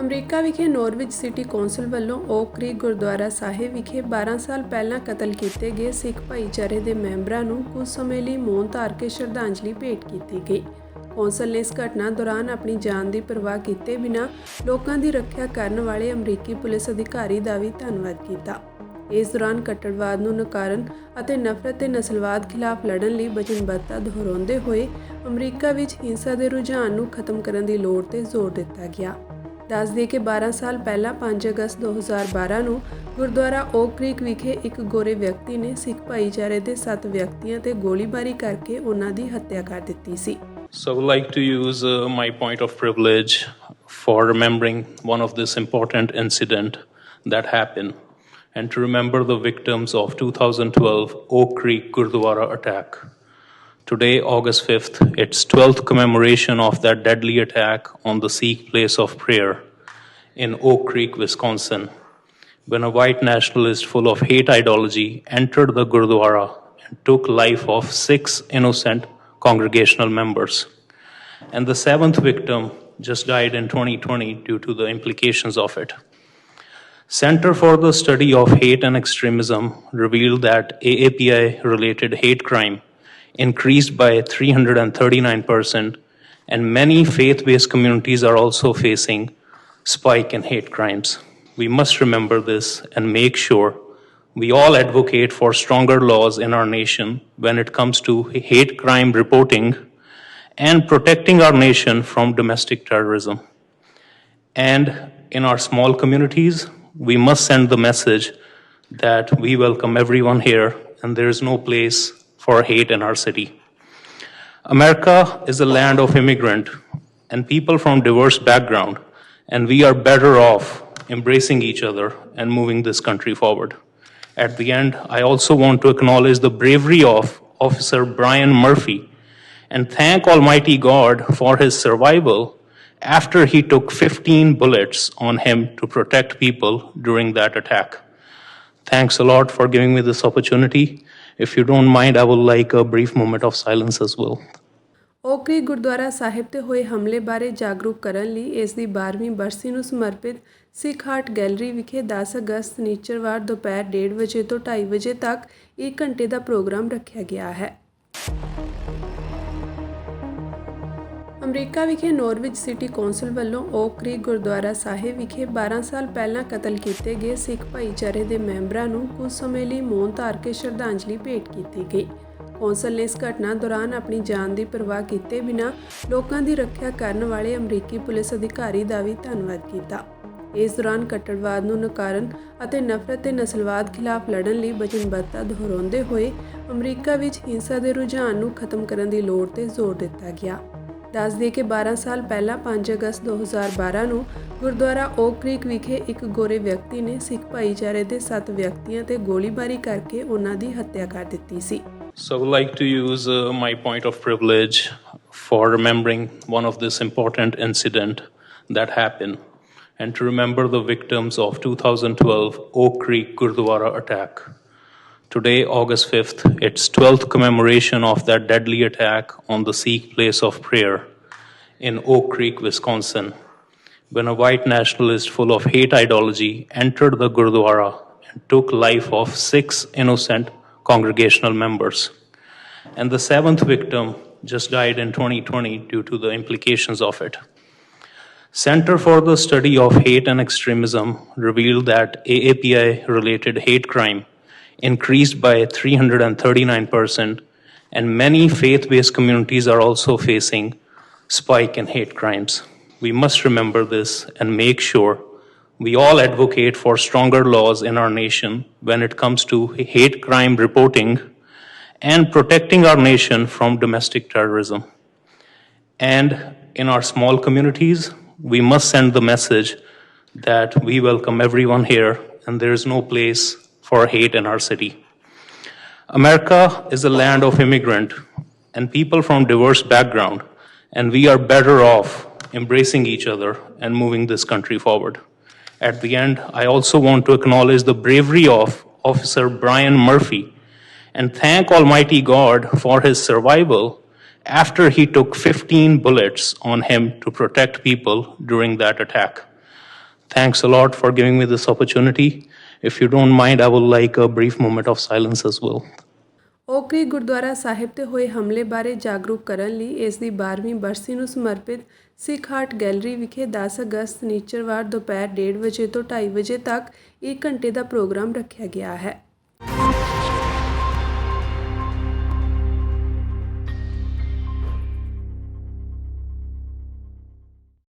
America ਵਿਖੇ Norwich city council ਵੱਲੋਂ Oak Creek Gurdwara Sahib ਵਿਖੇ 12 ਸਾਲ ਪਹਿਲਾਂ ਕਤਲ ਕੀਤੇ ਗਏ ਸਿੱਖ ਭਾਈਚਾਰੇ ਦੇ ਮੈਂਬਰਾਂ ਨੂੰ ਕੁਝ ਸਮੇਂ ਲਈ ਮੌਨ ਧਾਰ ਕੇ ਸ਼ਰਧਾਂਜਲੀ ਭੇਟ ਕੀਤੀ ਗਈ। ਕੌਂਸਲ ਨੇ ਇਸ ਘਟਨਾ ਦੌਰਾਨ ਆਪਣੀ ਜਾਨ ਦੀ ਪਰਵਾਹ ਕੀਤੇ ਬਿਨਾਂ ਲੋਕਾਂ ਦੀ ਰੱਖਿਆ ਕਰਨ ਵਾਲੇ ਅਮਰੀਕੀ ਪੁਲਿਸ ਅਧਿਕਾਰੀ ਦਾ ਵੀ ਧੰਨਵਾਦ ਕੀਤਾ। ਇਸ ਦੌਰਾਨ ਕੱਟੜਵਾਦ ਨੂੰ ਨਕਾਰਨ ਅਤੇ ਨਫ਼ਰਤ ਤੇ ਨਸਲਵਾਦ ਖਿਲਾਫ ਲੜਨ ਲਈ ਵਚਨਬੱਧਤਾ ਦੁਹਰਾਉਂਦੇ ਹੋਏ ਅਮਰੀਕਾ ਵਿੱਚ ਹਿੰਸਾ ਦੇ ਰੁਝਾਨ ਨੂੰ ਖਤਮ ਕਰਨ ਦੀ ਲੋੜ ਤੇ ਜ਼ੋਰ ਦਿੱਤਾ ਗਿਆ। ਦੱਸ ਦਈਏ ਕਿ 12 ਸਾਲ ਪਹਿਲਾਂ 5 ਅਗਸਤ 2012 ਨੂੰ ਗੁਰਦੁਆਰਾ ਓਕ ਕ੍ਰੀਕ ਵਿਖੇ ਇੱਕ ਗੋਰੇ ਵਿਅਕਤੀ ਨੇ ਸਿੱਖ ਭਾਈਚਾਰੇ ਦੇ 7 ਵਿਅਕਤੀਆਂ ਤੇ ਗੋਲੀਬਾਰੀ ਕਰਕੇ ਉਹਨਾਂ ਦੀ ਹੱਤਿਆ ਕਰ ਦਿੱਤੀ ਸੀ। So, I would like to use uh, my point of privilege for remembering one of this important incident that happened. And to remember the victims of 2012 Oak Creek Gurdwara attack. Today, August 5th, it's 12th commemoration of that deadly attack on the Sikh place of prayer in Oak Creek, Wisconsin, when a white nationalist full of hate ideology entered the Gurdwara and took life of six innocent congregational members. And the seventh victim just died in 2020 due to the implications of it. Center for the Study of Hate and Extremism revealed that AAPI related hate crime increased by 339%, and many faith based communities are also facing spike in hate crimes. We must remember this and make sure we all advocate for stronger laws in our nation when it comes to hate crime reporting and protecting our nation from domestic terrorism. And in our small communities, we must send the message that we welcome everyone here and there is no place for hate in our city. America is a land of immigrant and people from diverse background, and we are better off embracing each other and moving this country forward. At the end, I also want to acknowledge the bravery of Officer Brian Murphy and thank Almighty God for his survival after he took 15 bullets on him to protect people during that attack. Thanks a lot for giving me this opportunity. If you don't mind, I would like a brief moment of silence as well. Oak Creek Gurdwara Sahib ਤੇ ਹੋਏ ਹਮਲੇ ਬਾਰੇ ਜਾਗਰੂਕ ਕਰਨ ਲਈ ਇਸ ਦੀ 12ਵੀਂ ਬਰਸੀ ਨੂੰ ਸਮਰਪਿਤ ਸਿੱਖ ਆਰਟ ਗੈਲਰੀ ਵਿਖੇ 10 ਅਗਸਤ ਨਿਚਰਵਾਰ ਦੁਪਹਿਰ 1:30 ਵਜੇ ਤੋਂ 2:30 ਵਜੇ ਤੱਕ 1 ਘੰਟੇ ਦਾ ਪ੍ਰੋਗਰਾਮ ਰੱਖਿਆ ਗਿਆ ਹੈ ਅਮਰੀਕਾ ਵਿਖੇ ਨੌਰਵਿਚ ਸਿਟੀ ਕੌਂਸਲ ਵੱਲੋਂ ਓਕ ਕ੍ਰੀਕ ਗੁਰਦੁਆਰਾ ਸਾਹਿਬ ਵਿਖੇ 12 ਸਾਲ ਪਹਿਲਾਂ ਕਤਲ ਕੀਤੇ ਗਏ ਸਿੱਖ ਭਾਈਚਾਰੇ ਦੇ ਮੈਂਬਰਾਂ ਨੂੰ ਕੁਝ ਸਮੇਂ ਲਈ ਮੌਨ ਧਾਰ ਕੇ ਸ਼ਰਧਾਂਜਲੀ ਭੇਟ ਕੀਤੀ ਗਈ। ਕੌਂਸਲ ਨੇ ਇਸ ਘਟਨਾ ਦੌਰਾਨ ਆਪਣੀ ਜਾਨ ਦੀ ਪਰਵਾਹ ਕੀਤੇ ਬਿਨਾਂ ਲੋਕਾਂ ਦੀ ਰੱਖਿਆ ਕਰਨ ਵਾਲੇ ਅਮਰੀਕੀ ਪੁਲਿਸ ਅਧਿਕਾਰੀ ਦਾ ਵੀ ਧੰਨਵਾਦ ਕੀਤਾ। ਇਸ ਦੌਰਾਨ ਕੱਟੜਵਾਦ ਨੂੰ ਨਕਾਰਨ ਅਤੇ ਨਫ਼ਰਤ ਤੇ ਨਸਲਵਾਦ ਖਿਲਾਫ ਲੜਨ ਲਈ ਵਚਨਬੱਧਤਾ ਦੁਹਰਾਉਂਦੇ ਹੋਏ ਅਮਰੀਕਾ ਵਿੱਚ ਹਿੰਸਾ ਦੇ ਰੁਝਾਨ ਨੂੰ ਖਤਮ ਕਰਨ ਦੀ ਲੋੜ ਤੇ ਜ਼ੋਰ ਦਿੱਤਾ ਗਿਆ। ਦੱਸ ਦਈਏ ਕਿ 12 ਸਾਲ ਪਹਿਲਾਂ 5 ਅਗਸਤ 2012 ਨੂੰ ਗੁਰਦੁਆਰਾ ਓਕ ਕ੍ਰੀਕ ਵਿਖੇ ਇੱਕ ਗੋਰੇ ਵਿਅਕਤੀ ਨੇ ਸਿੱਖ ਭਾਈਚਾਰੇ ਦੇ 7 ਵਿਅਕਤੀਆਂ ਤੇ ਗੋਲੀਬਾਰੀ ਕਰਕੇ ਉਹਨਾਂ ਦੀ ਹੱਤਿਆ ਕਰ ਦਿੱਤੀ ਸੀ So, I would like to use uh, my point of privilege for remembering one of this important incident that happened and to remember the victims of 2012 Oak Creek Gurdwara attack. Today, August 5th, it's 12th commemoration of that deadly attack on the Sikh place of prayer in Oak Creek, Wisconsin, when a white nationalist full of hate ideology entered the Gurdwara and took life of six innocent congregational members. And the seventh victim just died in 2020 due to the implications of it. Center for the Study of Hate and Extremism revealed that AAPI related hate crime increased by 339%, and many faith based communities are also facing spike in hate crimes. We must remember this and make sure we all advocate for stronger laws in our nation when it comes to hate crime reporting and protecting our nation from domestic terrorism. And in our small communities, we must send the message that we welcome everyone here and there is no place for hate in our city. America is a land of immigrant and people from diverse background, and we are better off embracing each other and moving this country forward. At the end, I also want to acknowledge the bravery of Officer Brian Murphy and thank Almighty God for his survival after he took 15 bullets on him to protect people during that attack. Thanks a lot for giving me this opportunity. If you don't mind, I would like a brief moment of silence as well. ਓਕਰੀ Gurdwara Sahib ਤੇ ਹੋਏ ਹਮਲੇ ਬਾਰੇ ਜਾਗਰੂਕ ਕਰਨ ਲਈ ਇਸ ਦੀ 12ਵੀਂ ਬਰਸੀ ਨੂੰ ਸਮਰਪਿਤ ਸਿੱਖ ਆਰਟ ਗੈਲਰੀ ਵਿਖੇ 10 ਅਗਸਤ ਨਿਚਰਵਾਰ ਦੁਪਹਿਰ 1:30 ਵਜੇ ਤੋਂ 2:30 ਵਜੇ ਤੱਕ 1 ਘੰਟੇ ਦਾ ਪ੍ਰੋਗਰਾਮ ਰੱਖਿਆ ਗਿਆ ਹੈ